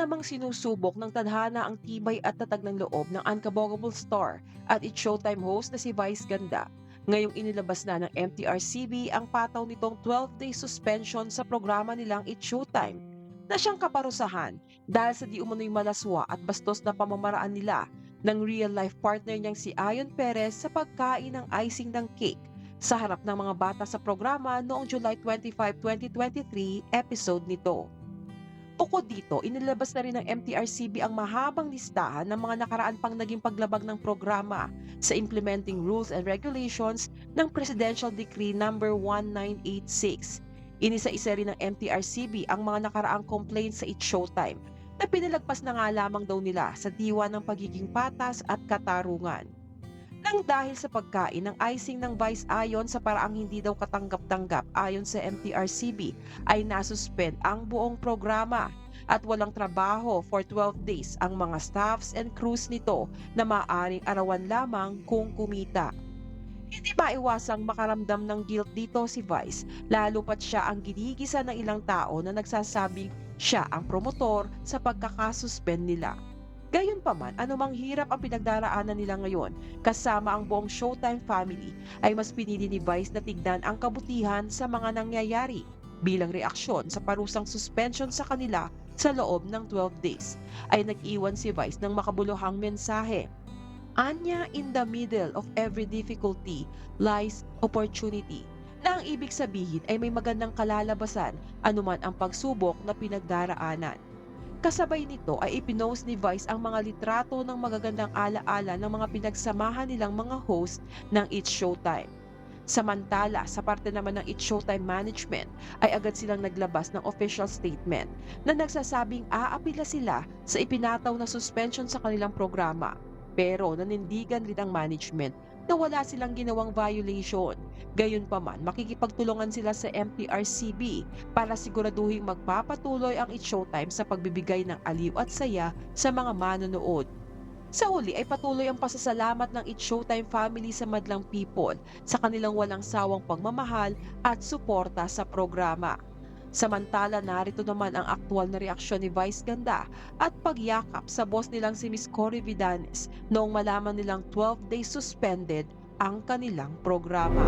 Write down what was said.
namang sinusubok ng tadhana ang tibay at tatag ng loob ng unkabogable star at its showtime host na si Vice Ganda. Ngayong inilabas na ng MTRCB ang pataw nitong 12-day suspension sa programa nilang It's Showtime na siyang kaparusahan dahil sa di umano'y malaswa at bastos na pamamaraan nila ng real-life partner niyang si Ayon Perez sa pagkain ng icing ng cake sa harap ng mga bata sa programa noong July 25, 2023 episode nito. Bukod dito, inilabas na rin ng MTRCB ang mahabang listahan ng mga nakaraan pang naging paglabag ng programa sa implementing rules and regulations ng Presidential Decree number 1986. Inisa-isa rin ng MTRCB ang mga nakaraang complaints sa It's Showtime na pinalagpas na nga lamang daw nila sa diwa ng pagiging patas at katarungan. Nang dahil sa pagkain ng icing ng Vice ayon sa paraang hindi daw katanggap-tanggap ayon sa MTRCB ay nasuspend ang buong programa at walang trabaho for 12 days ang mga staffs and crews nito na maaaring arawan lamang kung kumita. Hindi maiwasang makaramdam ng guilt dito si Vice lalo pat siya ang ginigisa ng ilang tao na nagsasabing siya ang promotor sa pagkakasuspend nila. Gayunpaman, anumang hirap ang pinagdaraanan nila ngayon kasama ang buong Showtime family ay mas pinili ni Vice na tignan ang kabutihan sa mga nangyayari bilang reaksyon sa parusang suspension sa kanila sa loob ng 12 days ay nag-iwan si Vice ng makabuluhang mensahe. Anya in the middle of every difficulty lies opportunity na ang ibig sabihin ay may magandang kalalabasan anuman ang pagsubok na pinagdaraanan. Kasabay nito ay ipinost ni Vice ang mga litrato ng magagandang alaala ng mga pinagsamahan nilang mga host ng It's Showtime. Samantala, sa parte naman ng It's Showtime Management ay agad silang naglabas ng official statement na nagsasabing aapila sila sa ipinataw na suspension sa kanilang programa. Pero nanindigan rin ang management na wala silang ginawang violation. Gayunpaman, makikipagtulungan sila sa MTRCB para siguraduhin magpapatuloy ang It's Showtime sa pagbibigay ng aliw at saya sa mga manonood. Sa uli ay patuloy ang pasasalamat ng It's Showtime family sa madlang people sa kanilang walang sawang pagmamahal at suporta sa programa. Samantala narito naman ang aktwal na reaksyon ni Vice Ganda at pagyakap sa boss nilang si Miss Cory Vidanes noong malaman nilang 12 days suspended ang kanilang programa.